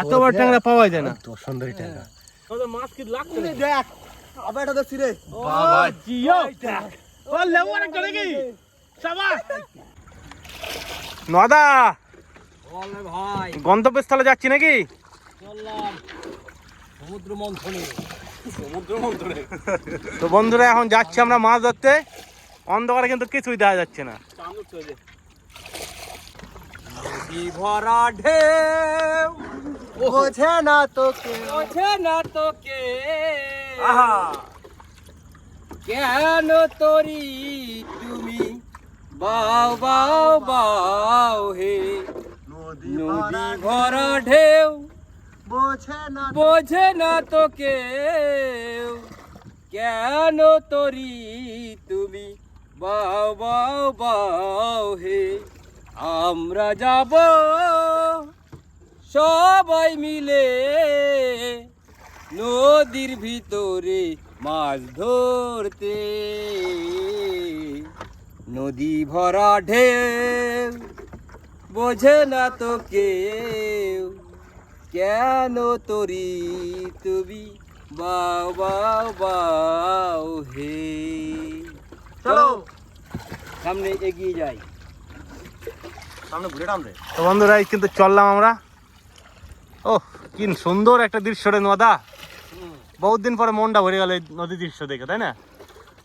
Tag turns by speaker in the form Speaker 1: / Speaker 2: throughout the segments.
Speaker 1: এত বড় ট্যাংরা পাওয়া যায় না।
Speaker 2: তো সুন্দরী ট্যাংরা।
Speaker 1: মাছ কি লাগছে?
Speaker 2: দেখ আবার এটা দেখছি রে।
Speaker 1: বাবা জিও। ও লেবু অনেক করে কি? সাবাস নদা।
Speaker 2: বলে ভাই।
Speaker 1: গন্তব্যস্থলে যাচ্ছি নাকি?
Speaker 2: চললাম। সমুদ্র মন্থনে সমুদ্র মন্থনে
Speaker 1: তো বন্ধুরা এখন যাচ্ছি আমরা মাছ ধরতে। অন্ধকারে কিন্তু কিছুই দেখা যাচ্ছে না।
Speaker 2: ভরা ঢেউ। বোঝে না তোকে। বোঝে না তোকে। আহা। কেন তরি তুমি? বাও বাও বাও হে। নদী ভরা ঢেউ। বোঝে না বোঝে না তোকে। কেন তরি তুমি? বাও বাও বাও হে। আমরা যাব সবাই মিলে নদীর ভিতরে মাছ ধরতে। নদী ভরা ঢেউ বোঝে না তো কেউ কেন তরি তুমি? বাও বাও বাও হে। চলো। সামনে এগিয়ে যাই। সামনে ঘুরে
Speaker 1: তো বন্ধুরা কিন্তু চললাম আমরা। ও কি সুন্দর একটা দৃশ্য রে নদা। বহুত দিন পরে মনটা ভরে গেল এই নদীর দৃশ্য দেখে তাই না?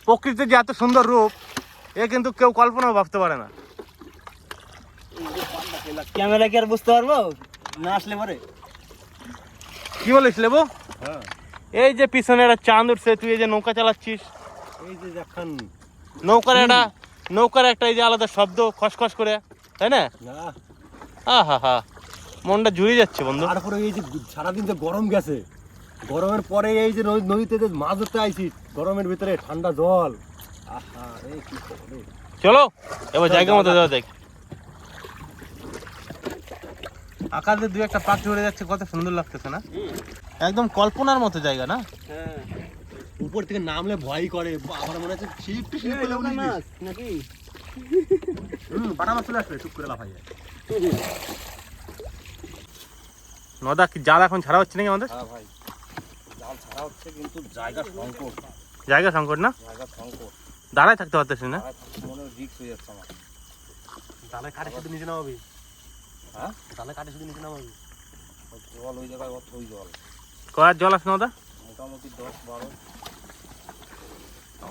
Speaker 1: প্রকৃতির যে এত সুন্দর রূপ এ কিন্তু কেউ কল্পনাও ভাবতে পারে না।
Speaker 2: ক্যামেরা কি আর বুঝতে পারব? না আসলে পরে।
Speaker 1: কি বলিস লেবু?
Speaker 2: হ্যাঁ।
Speaker 1: এই যে পিছনে একটা চাঁদ উঠছে তুই এই যে নৌকা চালাচ্ছিস।
Speaker 2: এই যে এখন
Speaker 1: নৌকার একটা নৌকার একটা এই যে আলাদা শব্দ খসখস করে তাই না?
Speaker 2: না।
Speaker 1: আহা হা। মনটা জুড়ে যাচ্ছে বন্ধু।
Speaker 2: তারপরে এই যে সারাদিন যে গরম গেছে গরমের পরে এই যে নদীতে যে মাছ ধরতে আইছি গরমের ভিতরে ঠান্ডা জল। আহা রে কি করে
Speaker 1: চলো এবার জায়গা মতো যাওয়া দেখ। আকাশে দু একটা পাখি উড়ে যাচ্ছে কত সুন্দর লাগতেছে না? একদম কল্পনার মতো জায়গা না?
Speaker 2: হ্যাঁ। উপর থেকে নামলে ভয় করে আমার মনে হচ্ছে শিপ শিপ পেলে মাছ নাকি? হুম বাটা মাছ চলে আসবে চুপ করে লাফাই যায়
Speaker 1: নদা কি জাল এখন ছাড়া হচ্ছে নাকি আমাদের?
Speaker 2: হ্যাঁ ভাই জাল ছাড়া হচ্ছে কিন্তু জায়গা সংকট।
Speaker 1: জায়গা সংকট না?
Speaker 2: জায়গা সংকট।
Speaker 1: দাঁড়ায় থাকতে পারতেছি না?
Speaker 2: মনে রিক্স হয়ে যাচ্ছে আমার। জালে কাটে শুধু নিচে নামাবি। হ্যাঁ? জালে কাটে শুধু নিচে নামাবি। জল ওই জায়গায় অত ওই জল।
Speaker 1: কয়ার জল আছে নদা?
Speaker 2: মোটামুটি দশ বারো।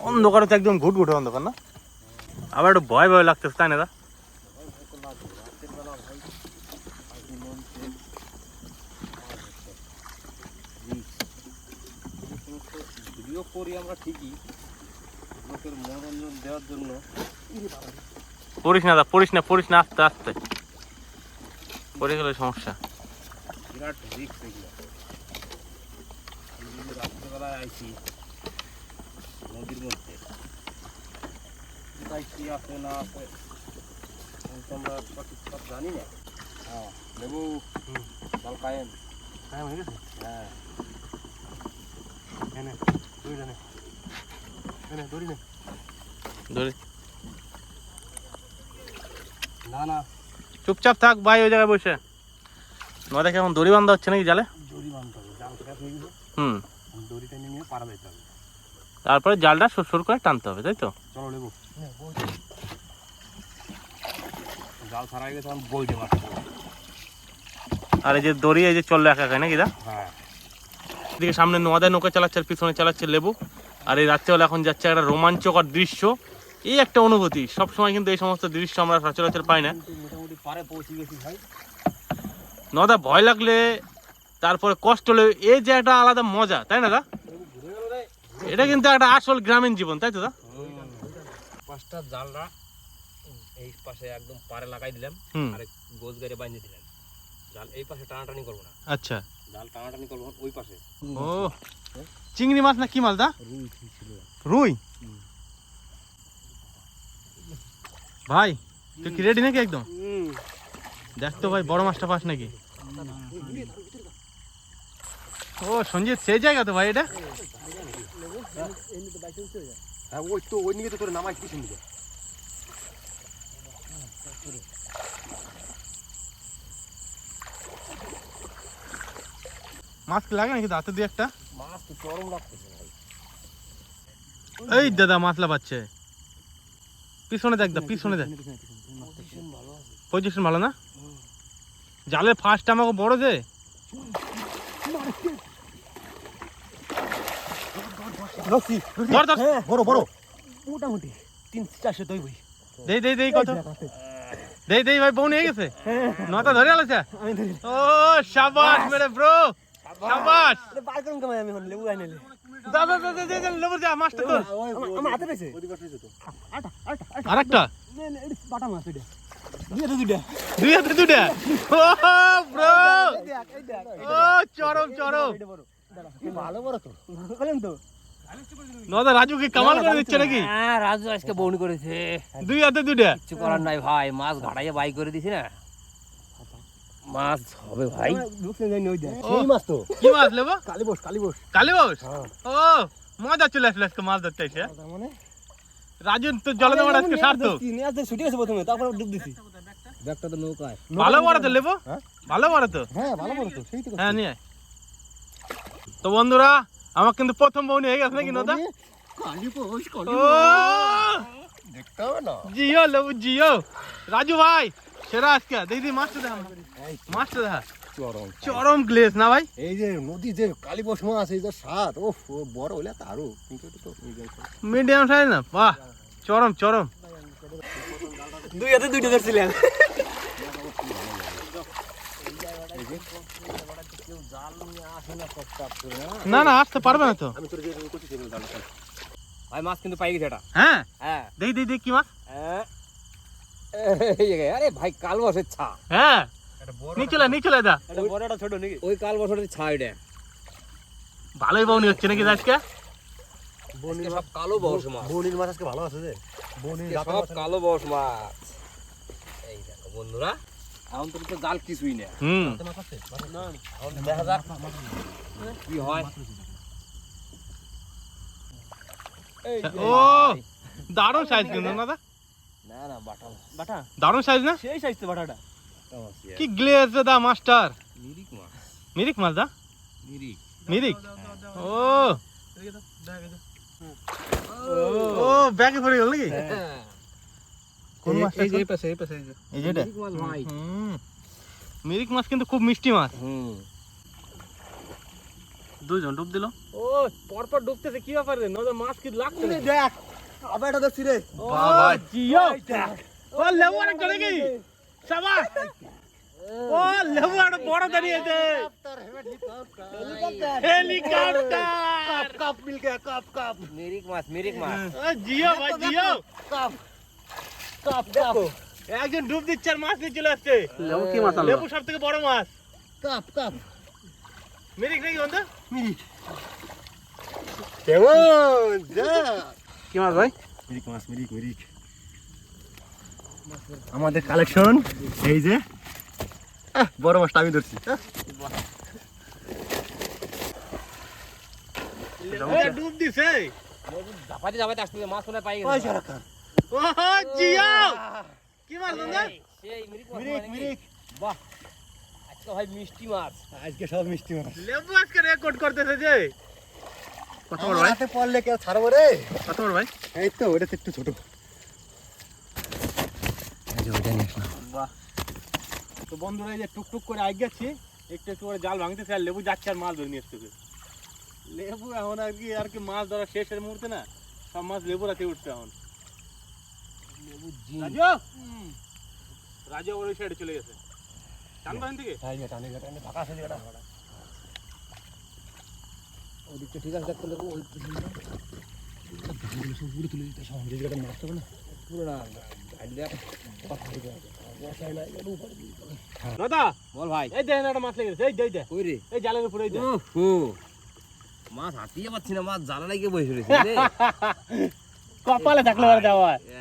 Speaker 1: অন্ধকারে তো একদম ঘুট ঘুটে অন্ধকার না? আবার একটু ভয় ভয় লাগতেছে তাই না দা
Speaker 2: রাতের বেলা ভাই পাখি মনছে ভিডিও করি আমরা ঠিকই লোকের মনোরঞ্জন দেওয়ার জন্য।
Speaker 1: পড়িস না দা পড়িস না পড়িস না আস্তে আস্তে। পড়ে গেলে সমস্যা।
Speaker 2: বিরাট রিক্স এগুলো। রাত্রেবেলায় আইছি নদীর মধ্যে। কোথায় কি আছে না আছে আমরা সঠিক সব জানি না। হ্যাঁ। লেবু লাল কায়েম
Speaker 1: হ্যাঁ হয়ে গেছে?
Speaker 2: হ্যাঁ।
Speaker 1: এনে দড়ি নে এনে দড়ি নে। দড়ি।
Speaker 2: না না।
Speaker 1: চুপচাপ থাক ভাই ওই জায়গায় বসে। নদা কেমন দড়ি বান্ধা হচ্ছে নাকি জালে?
Speaker 2: দড়ি বাঁধতে হবে জাল শেষ হয়ে গেছে
Speaker 1: হুম।
Speaker 2: দড়ি নিয়ে পাড়া দিতে হবে।
Speaker 1: তারপরে জালটা সুর করে টানতে হবে তাই তো?
Speaker 2: চলো লেবু। জাল ছাড়া গেছে তখন বইতে পারছি
Speaker 1: আর এই যে দড়ি এই যে চলল একা একা নাকি দা?
Speaker 2: হ্যাঁ।
Speaker 1: এদিকে সামনে নদায় নৌকা চালাচ্ছে আর পিছনে চালাচ্ছে লেবু। আর এই রাত্রেবেলা এখন যাচ্ছে একটা রোমাঞ্চকর দৃশ্য। এই একটা অনুভূতি। সব সময় কিন্তু এই সমস্ত দৃশ্য আমরা সচরাচর পাই না।
Speaker 2: গেছি
Speaker 1: নদা ভয় লাগলে তারপরে কষ্ট হলে এই যে একটা আলাদা মজা তাই না দা এটা কিন্তু একটা আসল গ্রামীণ জীবন তাই তো দা
Speaker 2: পাঁচটা জালরা এই পাশে একদম পারে লাগাই দিলাম। আর গোজ গাড়ি দিলাম। জাল এই পাশে টানাটানি করব না।
Speaker 1: আচ্ছা।
Speaker 2: জাল টানাটানি করব ওই পাশে।
Speaker 1: ও চিংড়ি মাছ না কি মাছ দা?
Speaker 2: রুই ছিল।
Speaker 1: রুই? ভাই তুই কি রেডি নাকি একদম? দেখ তো ভাই বড় মাছটা পাস নাকি? ও সঞ্জিত সেই জায়গা তো ভাই এটা?
Speaker 2: হ্যাঁ ওই তো ওই নিয়ে তো তোর নামাই পিছন দিকে।
Speaker 1: মাছ কি লাগে নাকি দাঁতে দিয়ে একটা?
Speaker 3: লাগতেছে ভাই।
Speaker 1: এই দাদা মাছলা পাচ্ছে। পিছনে দেখ দা পিছনে দেখ।
Speaker 3: পজিশন ভালো আছে
Speaker 1: পজিশন ভালো না? জালের ফার্স্ট আমাকে বড় যে।
Speaker 3: ধরছি
Speaker 1: ধর ধর।
Speaker 3: বড় বড়। মোটামুটি তিন চারশো দই
Speaker 1: দেই দেই দেই কত? দেই দেই ভাই বউ নিয়ে গেছে? নটা ধরে
Speaker 3: আমি
Speaker 1: ও শাবাশ মেরে ব্রো শাবাশ
Speaker 3: বার করুন কেমন আমি এখন লেবু আইনে
Speaker 1: দা দা দা দে দে লেবু যা মাছটা তো
Speaker 3: আমার হাতে পেয়েছে আটা আটা আটা।
Speaker 1: আরেকটা?
Speaker 3: নে নে এটা বাটা মাছ এটা। দুই হাতে দুইটা
Speaker 1: দুই হাতে দুটা ও ব্রো
Speaker 3: এই দেখ এই দেখ
Speaker 1: ও চরম চরম।
Speaker 3: ভালো বড় তো। বলেন তো।
Speaker 1: নদা রাজু কি কামাল করে দিচ্ছে নাকি?
Speaker 2: হ্যাঁ রাজু আজকে বউনি করেছে।
Speaker 1: দুই হাতে দুটা
Speaker 2: কিছু করার নাই ভাই মাছ ঘাটাইয়ে বাই করে দিছি না। মাছ হবে ভাই।
Speaker 3: ঢুকতে যাই ওই দেখ। সেই মাছ তো।
Speaker 1: কি মাছ লেবো?
Speaker 3: কালি বস কালি বস।
Speaker 1: কালী বস?
Speaker 3: হ্যাঁ।
Speaker 1: ও মজা চলে আসলে আজকে মাছ ধরতে এসে।
Speaker 3: মানে?
Speaker 1: রাজু তো জলে দেওয়ার আজকে সার্থক
Speaker 3: নিয়ে ছুটি আছে প্রথমে তারপর ডুব দিছি। ব্যাগটা তো নৌকায়।
Speaker 1: ভালো বড় তো লেবো?
Speaker 3: হ্যাঁ?
Speaker 1: ভালো বড় তো?
Speaker 3: হ্যাঁ ভালো বড় তো সেই তো
Speaker 1: হ্যাঁ নিয়ে তো বন্ধুরা আমার কিন্তু প্রথম বউনি হয়ে গেছে নাকি নদা?
Speaker 3: কালি বস কালি
Speaker 1: ও!
Speaker 3: দেখতে হবে না।
Speaker 1: জিও লেবু জিও। রাজু ভাই সেরা আজকে দেখি মাছটা দেখা। মাছটা দেখা।
Speaker 3: চরম
Speaker 1: চরম গ্লেস না ভাই?
Speaker 3: এই যে নদী যে কালী মাছ এই যে স্বাদ ও বড় হলে তারও
Speaker 1: মিডিয়াম সাইজ না? বাহ চরম চরম।
Speaker 3: দুই হাতে দুইটা ধরছিলেন
Speaker 1: না না আসতে পারবে না তো।
Speaker 2: ভাই মাছ কিন্তু পাই গেছে এটা।
Speaker 1: হ্যাঁ?
Speaker 2: হ্যাঁ।
Speaker 1: দেখি দেখি দেখি কি মাছ?
Speaker 2: হ্যাঁ। আরে ভাই কাল বসের ছা।
Speaker 1: হ্যাঁ? নিচলে নিচলে দা
Speaker 3: এটা। ছোট নাকি?
Speaker 2: ওই কাল বছরের ছা এটা।
Speaker 1: ভালোই বউনি হচ্ছে নাকি আজকে?
Speaker 2: সব কালো বস মাছ।
Speaker 3: বনির মাছ আজকে ভালো আছে রে বনির
Speaker 2: সব কালো বস মাছ। এই দেখো বন্ধুরা এখন তো তো জাল কিছুই না
Speaker 1: হুম।
Speaker 3: মাছ আছে? না
Speaker 2: দেখা যাক। কি হয়?
Speaker 1: ও দারুণ সাইজ কিন্তু না দা
Speaker 2: না না বাটা
Speaker 3: বাটা
Speaker 1: দারুণ সাইজ না
Speaker 3: সেই সাইজ তো বাটাটা
Speaker 1: কি গ্লেস দা মাস্টার
Speaker 2: নিরিক মাছ
Speaker 1: মিরিক মাছ দা
Speaker 2: নিরিক
Speaker 1: মিরিক ও ও ব্যাগে পড়ে গেল নাকি কোন মাছ
Speaker 3: এই যে এই পাশে এই পাশে এই যে
Speaker 1: যেটা মিরিক মাছ কিন্তু খুব মিষ্টি মাছ
Speaker 2: হুম
Speaker 1: দুইজন ডুব দিল ও পরপর ডুবতেছে কি ব্যাপার রে নজর মাছ কি লাগছে
Speaker 3: দেখ আবার এটা ধরছি রে
Speaker 1: বাবা জিও ও লেবু আর করে কি সাবাস ও লেবু আর বড় দাঁড়িয়েছে হেলিকপ্টার
Speaker 3: কাপ মিল গয়া কাপ কাপ
Speaker 2: নিরিক মাছ মিরিক মাছ
Speaker 1: ও জিও ভাই জিও
Speaker 3: কাপ কাপ দেখো
Speaker 1: একজন ডুব দিচ্ছে আর মাছ নিয়ে চলে আসছে
Speaker 3: লেবু কি মাছ
Speaker 1: লেবু সব থেকে বড় মাছ
Speaker 3: কাপ কাপ
Speaker 1: মিরিক নাকি বন্ধু
Speaker 3: মিরিক কেমন যা
Speaker 1: কি মাছ ভাই?
Speaker 3: মিরিক মাছ মিরিক মিরিক। আমাদের কালেকশন এই যে। বড় মাছটা আমি ধরছি।
Speaker 1: ডুব দিছে।
Speaker 2: ঝাপাতে ঝাপাতে আসতে মাছ পাই গেছে।
Speaker 1: ও জিও কি মাছ বন্ধু
Speaker 2: সেই মিরিক
Speaker 3: মিরিক মিরিক।
Speaker 2: বাহ আজকে ভাই মিষ্টি মাছ।
Speaker 3: আজকে সব মিষ্টি মাছ।
Speaker 1: লেবু আজকে রেকর্ড করতেছে যে। কত বড় ভাই।
Speaker 3: হাতে পড়লে কেউ ছাড়বো রে।
Speaker 1: কত বড় ভাই।
Speaker 3: এই তো ওটা তো একটু ছোট।
Speaker 1: তো বন্ধুরা এই যে টুকটুক করে আগে গেছি একটু একটু করে জাল ভাঙতেছে আর লেবু যাচ্ছে আর মাছ ধরে নিয়ে আসতেছে। লেবু এখন আর কি আর কি মাছ ধরা শেষের মুহূর্তে না সব মাছ লেবু রাতে উঠছে এখন। রাজু! রাজু ওর ওই সাইডে চলে গেছে। টানবা থেকে?
Speaker 2: ওদিকটা ঠিক আছে দেখতে লেবু ওই পুরো না? গাড়ি দেখ বল ভাই।
Speaker 1: এই দেখেন একটা মাছ লেগে গেছে এই যে, এই
Speaker 2: কই রে?
Speaker 1: এই জালের উপরে এই যে।
Speaker 2: ওহো মাছ হাতিয়ে পাচ্ছি না মাছ জালা লাগিয়ে বসে রয়েছে রে।
Speaker 1: কপালে থাকলে আর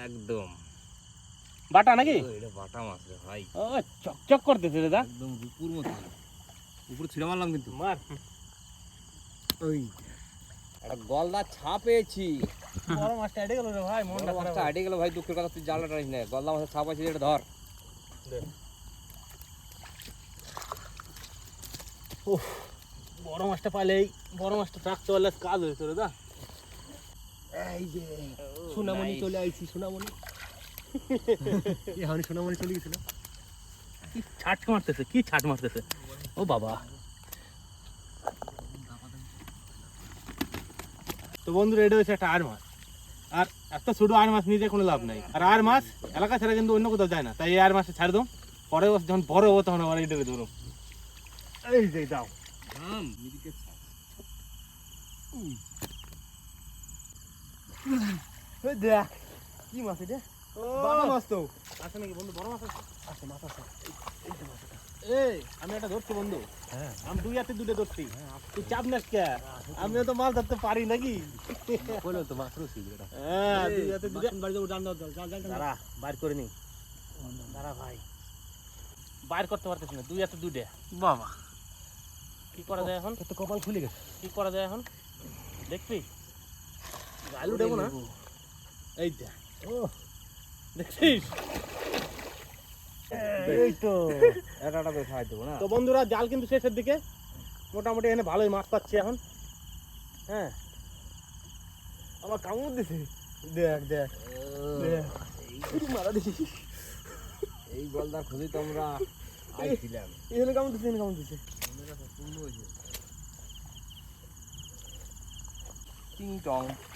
Speaker 2: একদম।
Speaker 1: বাটা নাকি?
Speaker 2: এটা বাটা মাছ রে ভাই।
Speaker 1: ও চকচক করতেছে দাদা
Speaker 2: একদম রূপুর মতো উপরে ছিঁড়ে মারলাম কিন্তু।
Speaker 1: মার।
Speaker 2: ওই। একটা গলদা ছা পেয়েছি।
Speaker 1: বড় মাছটা এড়ে গেল রে ভাই মনটা
Speaker 2: মাছটা হাঁটে গেল ভাই দুঃখের কথা তুই জালটা টানিস না। গলদা মাছের ছা পাইছি এটা ধর।
Speaker 1: বড় মাছটা পাইলেই বড় মাছটা থাকতে পারলে কাজ হয়েছে রে দা।
Speaker 3: এই যে সোনামণি চলে আইছি সোনামণি। এখন সোনামণি চলে গেছিল।
Speaker 1: কি ছাট মারতেছে কি ছাট মারতেছে। ও বাবা। তো বন্ধুরা এটা হচ্ছে একটা আর মাছ আর একটা ছোট আর মাছ নিয়ে যেয়ে কোনো লাভ নাই। আর আর মাছ এলাকা ছাড়া কিন্তু অন্য কোথাও যায় না। তাই এই আর মাছটা ছাড় দাও। পরে ও যখন বড় হব তখন আবার এটাকে ধরো। এই যে দাও।
Speaker 3: দেখ কি মাছ এটা? বাবা মাছ তো।
Speaker 1: আছে নাকি বন্ধু? বড় মাছ আছে?
Speaker 3: আছে মাছ আছে।
Speaker 1: এই আমি একটা ধরছি বন্ধু।
Speaker 3: হ্যাঁ।
Speaker 1: আমি দুই হাতে দুটো ধরছি। তুই চাপ নাস কে? আমিও তো মাছ ধরতে পারি নাকি?
Speaker 3: বলো তো মাছ রসি
Speaker 1: হ্যাঁ দুই হাতে দুটো
Speaker 3: বাড়ি যাব ডান দাও জাল জাল
Speaker 1: দাঁড়া বাইর করে নি। দাঁড়া ভাই। বাইর করতে পারতেছি না দুই হাতে দুটে বাবা। কি করা যায় এখন?
Speaker 3: তো কপাল খুলে গেছে।
Speaker 1: কি করা যায় এখন? দেখবি। আলু দেবো না। এই দেখ।
Speaker 3: ও।
Speaker 1: দেখছিস?
Speaker 3: এই তো এটাটা তো খাই দেবো না।
Speaker 1: তো বন্ধুরা জাল কিন্তু শেষের দিকে। মোটামুটি এখানে ভালোই মাছ পাচ্ছি এখন। হ্যাঁ।
Speaker 3: আমার কামড় দিছে। দেখ দেখ। মারা দিছি।
Speaker 2: এই গলদার খুঁজে তো আমরা আইছিলাম।
Speaker 3: এখানে কামড় দিছে এখানে কামড় দিছে।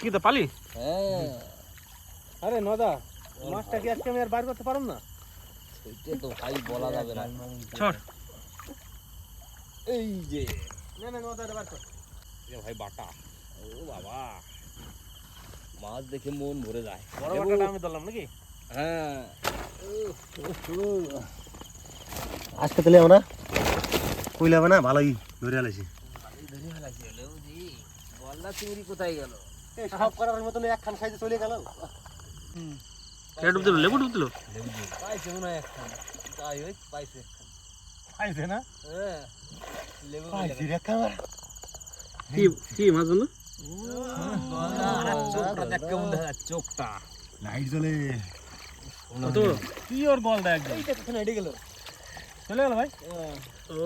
Speaker 1: কি তো পালি?
Speaker 2: হ্যাঁ।
Speaker 1: আরে নদা মাছটা কি আজকে আমি আর বাইর করতে পারলাম না?
Speaker 2: সেইটা তো ভাই বলা যাবে না।
Speaker 1: ছড়।
Speaker 2: এই যে।
Speaker 1: না না নদা বার কর।
Speaker 2: এ ভাই বাটা। ও বাবা। মাছ দেখে মন ভরে যায়।
Speaker 1: বড় বাটাটা আমি ধরলাম নাকি?
Speaker 2: হ্যাঁ।
Speaker 3: আজকে তাহলে আমরা কইলা না? ভালোই ধরে আলাইছি
Speaker 2: গলদা চিংড়ি কোথায় গেল?
Speaker 3: সব করার মতন একখান খাইতে চলে গেল।
Speaker 1: কেটে ডুব দিল লেবু ডুব দিল?
Speaker 2: পাইছে মনে হয় একখান। হোক পাইছে
Speaker 1: খাইছে না?
Speaker 2: হ্যাঁ লেবু
Speaker 3: পাইছি রে কামার
Speaker 1: কি কি মাছ বন্ধু
Speaker 2: চোখটা দেখ কেমন দেখা চোখটা।
Speaker 3: লাইট জ্বলে।
Speaker 1: কত কি ওর গলদা একদম?
Speaker 3: এইটা কোথায়? হেঁটে গেল।
Speaker 1: চলে গেল ভাই? ও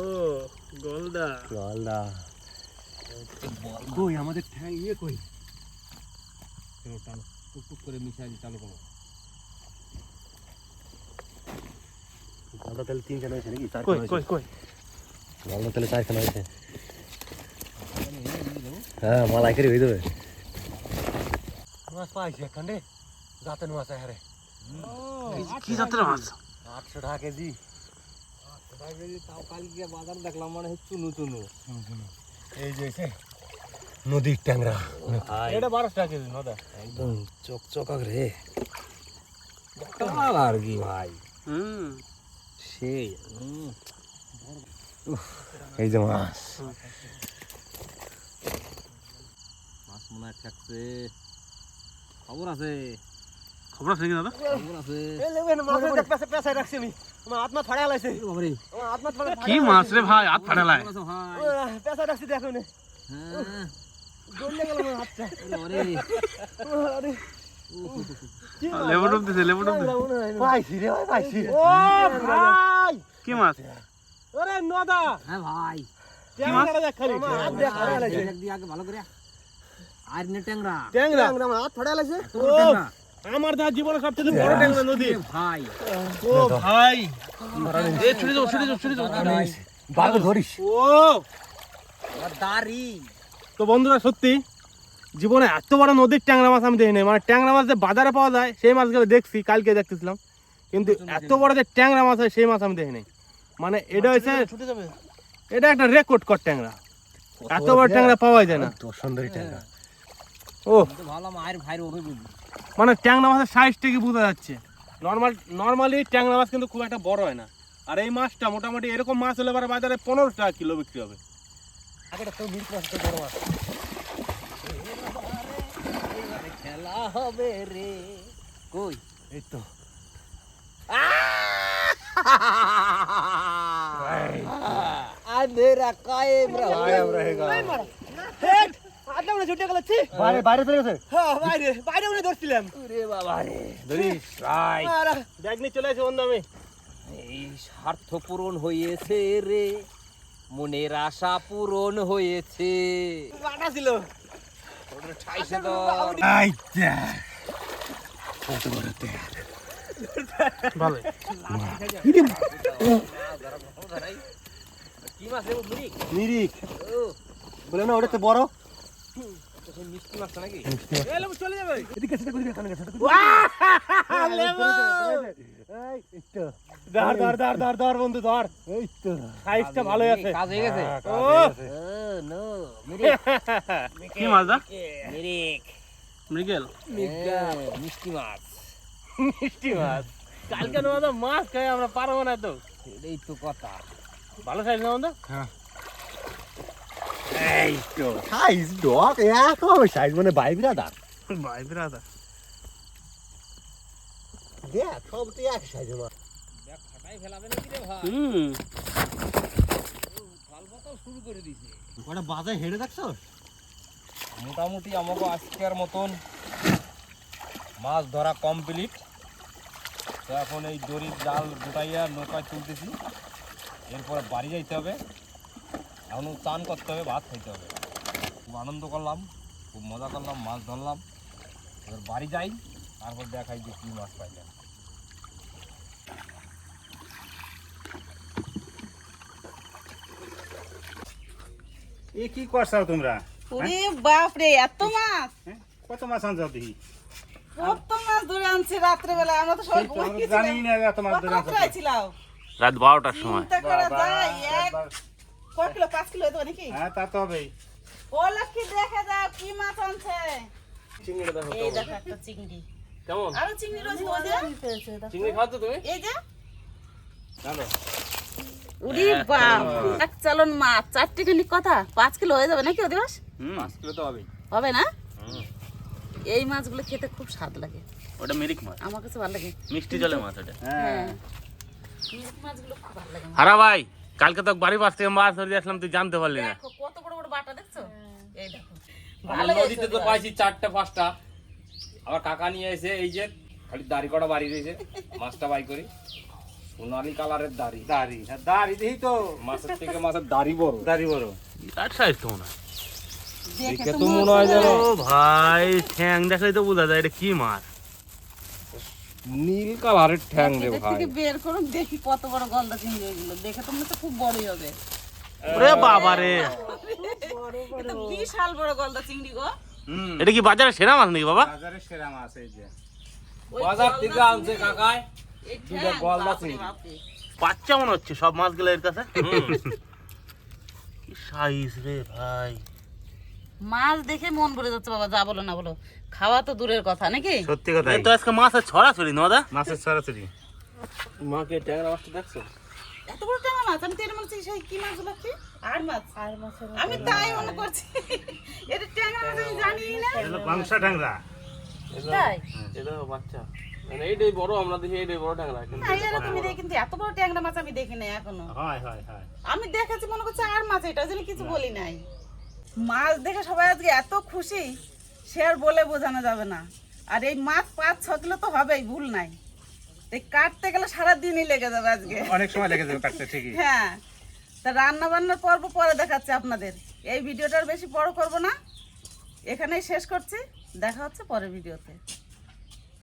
Speaker 1: গলদা।
Speaker 3: গলদা। কই আমাদের ঠ্যাং ইয়ে কই?
Speaker 2: চলো টানো টুক টুক করে মিশাই চালু করো।
Speaker 3: গলদা তাহলে তিনখানা হয়েছে নাকি? চার
Speaker 1: কই কই কই?
Speaker 3: গলদা তাহলে চারখানা হয়েছে। হ্যাঁ মালাই করে হয়ে যাবে। মাছ পাইছি একখান রে। জাতের মাছ হ্যাঁ রে।
Speaker 1: কি জাতের মাছ?
Speaker 3: আটশো টাকা কেজি।
Speaker 2: তাও কালকে বাজার দেখলাম মানে হচ্ছে চুনু চুনু।
Speaker 3: এই যে নদীর ট্যাংরা।
Speaker 1: এটা বারোশো টাকা কেজি নদা।
Speaker 2: একদম চকচকাক রে। আর কি ভাই।
Speaker 1: হুম।
Speaker 2: সেই
Speaker 3: এই যে মাছ।
Speaker 2: মাছ। মনে হয় ঠেকছে খবর আছে।
Speaker 1: খবর আছে দাদা?
Speaker 2: খবর আছে।
Speaker 3: পেশায় রাখছি আমি। আমার হাত ফাড়া লাইছে।
Speaker 2: বাবারে?
Speaker 3: আমার ফাড়া
Speaker 1: কি মাছ রে ভাই হাত
Speaker 3: রাখছি দেখো নে।
Speaker 2: হ্যাঁ।
Speaker 3: দৌড়লে গেল আমার হাতটা।
Speaker 2: ওরে
Speaker 3: আরে।
Speaker 1: লেবু ডুব দিছে লেবু ডুব দিছে
Speaker 3: পাইছি রে ভাই পাইছি
Speaker 1: ও ভাই! কি মাছ?
Speaker 3: ওরে নদা!
Speaker 2: হ্যাঁ ভাই।
Speaker 1: ট্যাংরা দেখ খালি।
Speaker 3: আমার হাত দিয়ে ফাড়া লাইছে
Speaker 2: দেখ দিয়ে আগে ভালো করে। আর নে ট্যাংরা।
Speaker 1: ট্যাংরা।
Speaker 3: আমার হাত ফাড়া লাইছে
Speaker 2: বড় ট্যাংরা।
Speaker 1: আমার দা জীবনে সবচেয়ে বড় ট্যাংরা নদী।
Speaker 2: ভাই।
Speaker 1: ও ভাই। এ ছুটি দাও ছুটি দাও ছুটি দাও।
Speaker 3: বাগে ধরিস।
Speaker 1: ও।
Speaker 2: দাড়ি।
Speaker 1: তো বন্ধুরা সত্যি জীবনে এত বড় নদীর ট্যাংরা মাছ আমি দেখিনি। মানে ট্যাংরা মাছ যে বাজারে পাওয়া যায় সেই মাছগুলো দেখছি কালকে দেখতেছিলাম। কিন্তু এত বড় যে ট্যাংরা মাছ হয় সেই মাছ আমি দেখিনি। মানে এটা হচ্ছে এটা একটা রেকর্ড কর ট্যাংরা। এত বড় ট্যাংরা পাওয়া যায় না।
Speaker 3: সুন্দরী ট্যাংরা।
Speaker 1: ও। মানে ট্যাংরা মাছের সাইজটা কি বোঝা যাচ্ছে? নর্মাল নর্মালি ট্যাংরা মাছ কিন্তু খুব একটা বড় হয় না। আর এই মাছটা মোটামুটি এরকম মাছ হলে পরে বাজারে পনেরো টাকা কিলো বিক্রি হবে।
Speaker 3: আগেটা মাছ বড় মাছ।
Speaker 2: হবে রে কই
Speaker 3: এই তো
Speaker 2: আন্ধেরা কায়েম
Speaker 3: কায়েম रहेगा।
Speaker 1: হেট আদা মানে ছুটে গেল ছি
Speaker 3: বাইরে বাইরে চলে গেছে
Speaker 1: হ্যাঁ বাইরে বাইরে উনি ধরছিলাম
Speaker 2: রে বাবা রে
Speaker 3: ধরিস
Speaker 2: ভাই
Speaker 1: ব্যাগ নিয়ে চলে আসে বন্ধু আমি
Speaker 2: এই স্বার্থ পূরণ হয়েছে রে মনের আশা পূরণ হয়েছে
Speaker 3: বাটা ছিল বলে না ওটা তো বড়
Speaker 2: তো সে মিষ্টি মাছ নাকি
Speaker 3: চলে যাবে ধর ধর ধর ধর ধর বন্ধু ধর। এই তো। সাইজটা ভালো আছে।
Speaker 2: কাজ হয়ে গেছে।
Speaker 3: ও।
Speaker 2: নো মিরিক।
Speaker 1: কি মাছ দা?
Speaker 2: মিরিক।
Speaker 1: মৃগেল।
Speaker 2: হ্যাঁ, মিষ্টি মাছ।
Speaker 1: মিষ্টি মাছ। কালকে মাছ খাই আমরা পারব না তো।
Speaker 2: এটাই তো কথা।
Speaker 1: ভালো সাইজ না বন্ধু?
Speaker 3: এই তো। সাইজ ডক একদম সাইজ মানে ভাই বিরাদার।
Speaker 1: ভাই ব্রাদার।
Speaker 3: দেখ সব তো এক সাইজ মাছ
Speaker 2: দেখ ফাটাই ফেলাবে নাকি রে ভাই?
Speaker 1: হুম।
Speaker 2: ফাল শুরু করে দিছে
Speaker 3: ওটা বাজায় হেঁটে দেখছ
Speaker 2: মোটামুটি আমাকে আজকের মতন মাছ ধরা কমপ্লিট। তো এখন এই দড়ির জাল গোটাইয়া নৌকায় তুলতেছি। এরপরে বাড়ি যাইতে হবে। এখন চান করতে হবে ভাত খাইতে হবে। খুব আনন্দ করলাম খুব মজা করলাম মাছ ধরলাম। এবার বাড়ি যাই তারপর দেখাই যে কী মাছ পাইলাম
Speaker 4: এ কি করছাও তোমরা?
Speaker 5: ওরে বাপ রে এত মাছ!
Speaker 4: হ্যাঁ? কত মাছ আনছাও দেখি?
Speaker 5: কত মাছ ধরে আনছে রাত্রে বেলা আমরা তো সবাই
Speaker 4: আমরা তো জানি না এত মাছ ধরে আনছো
Speaker 1: রাত বারোটার সময়।
Speaker 5: চিন্তা করা যায় এক কয় কিলো পাঁচ কিলো হতো নাকি?
Speaker 4: হ্যাঁ তা তো
Speaker 5: ও লক্ষ্মী দেখা যাও কি মাছ আনছে।
Speaker 2: চিংড়ি দেখো
Speaker 5: এই দেখো একটা চিংড়ি।
Speaker 2: কেমন?
Speaker 5: আরও চিংড়ি রয়েছে ওই যে।
Speaker 2: চিংড়ি খাওয়াচ্ছ তুমি?
Speaker 5: এই যে। উরি বাপ এক চালন মাছ চারটে খানি কথা পাঁচ কিলো হয়ে যাবে নাকি অধিবাস?
Speaker 2: পাঁচ কিলো তো
Speaker 5: হবে না? এই মাছগুলো খেতে খুব স্বাদ লাগে।
Speaker 1: ওটা মেরিক মাছ?
Speaker 5: আমার কাছে ভালো লাগে।
Speaker 1: মিষ্টি জলের মাছ ওটা?
Speaker 4: হ্যাঁ।
Speaker 5: হ্যাঁ। মাছগুলো খুব ভালো লাগে।
Speaker 1: হারা ভাই কালকে তো বাড়ি পাশ থেকে মাছ ধরে আসলাম তুই জানতে পারলি না।
Speaker 5: কত বড় বড় বাটা দেখছ? এই দেখো।
Speaker 2: আমার
Speaker 5: ভালো
Speaker 2: নদীতে তো পাইছি চারটা পাঁচটা। আবার কাকা নিয়ে এসে এই যে খালি দাড়ি কটা বাড়ি রয়েছে মাছটা বাই করি। সোনালি কালারের দাড়ি।
Speaker 4: দাড়ি। হ্যাঁ, দাড়ি দেখি তো।
Speaker 2: মাছের থেকে মাছের দাড়ি বড়।
Speaker 4: দাড়ি বড়।
Speaker 1: বিরাট সাইজ তো মনে হয়।
Speaker 5: দেখে তো মনে
Speaker 2: হয় যেন
Speaker 1: ভাই ঠ্যাং দেখাই তো বোঝা যায় এটা কি মাছ।
Speaker 2: নীল কালারের ঠ্যাং রে ভাই।
Speaker 5: থেকে বের করুন দেখি কত বড় গলদা চিংড়ি এগুলো। দেখে তো মনে হচ্ছে খুব বড়ই হবে।
Speaker 1: ওরে বাবা রে
Speaker 5: এটা বিশাল বড় গলদা চিংড়ি গো।
Speaker 1: এটা কি বাজারে সেরা মাছ নাকি বাবা?
Speaker 4: বাজারে সেরা মাছ এই যে।
Speaker 2: বাজার থেকে আনছে কাকায় দুটো গলদা চিংড়ি।
Speaker 1: বাচ্চা মনে হচ্ছে সব মাছগুলো এর কাছে। কি সাইজ রে ভাই।
Speaker 5: মাছ দেখে মন ভরে যাচ্ছে বাবা যা বলো না বলো। খাওয়া তো দূরের কথা নাকি?
Speaker 4: সত্যি কথা
Speaker 1: এই তো আজকে মাছের ছড়াছড়ি নদা।
Speaker 4: মাছের ছড়াছড়ি।
Speaker 2: মাকে ট্যাংরা মাছটা দেখছ?
Speaker 5: এত বড় ট্যাংরা মাছ? আমি তো এর মনে হচ্ছে সেই কি মাছগুলো কি? আর মাছ। আর মাছ আমি তাই মনে করছি। এটা ট্যাংরা মাছ আমি জানি না।
Speaker 4: এগুলো পাংশা ঠ্যাংরা
Speaker 5: তাই?
Speaker 2: এটা বাচ্চা। মানে এইটাই বড় আমরা দেখি এইটাই বড় ট্যাংরা
Speaker 5: না এরকমই দেখি কিন্তু এত বড় ট্যাংরা মাছ আমি দেখি নাই এখনও।
Speaker 4: হয় হয় হয়।
Speaker 5: আমি দেখেছি মনে করছি আর মাছ এটা ওই জন্য কিছু বলি নাই। মাছ দেখে সবাই আজকে এত খুশি সে আর বলে বোঝানো যাবে না। আর এই মাছ পাঁচ ছ কিলো তো হবেই ভুল নাই। এই কাটতে গেলে সারা দিনই লেগে যাবে আজকে।
Speaker 4: অনেক সময় লেগে যাবে কাটতে ঠিকই।
Speaker 5: হ্যাঁ। তা রান্না বান্নার পর্ব পরে দেখাচ্ছে আপনাদের। এই ভিডিওটার বেশি বড় করব না। এখানেই শেষ করছি। দেখা হচ্ছে পরের ভিডিওতে।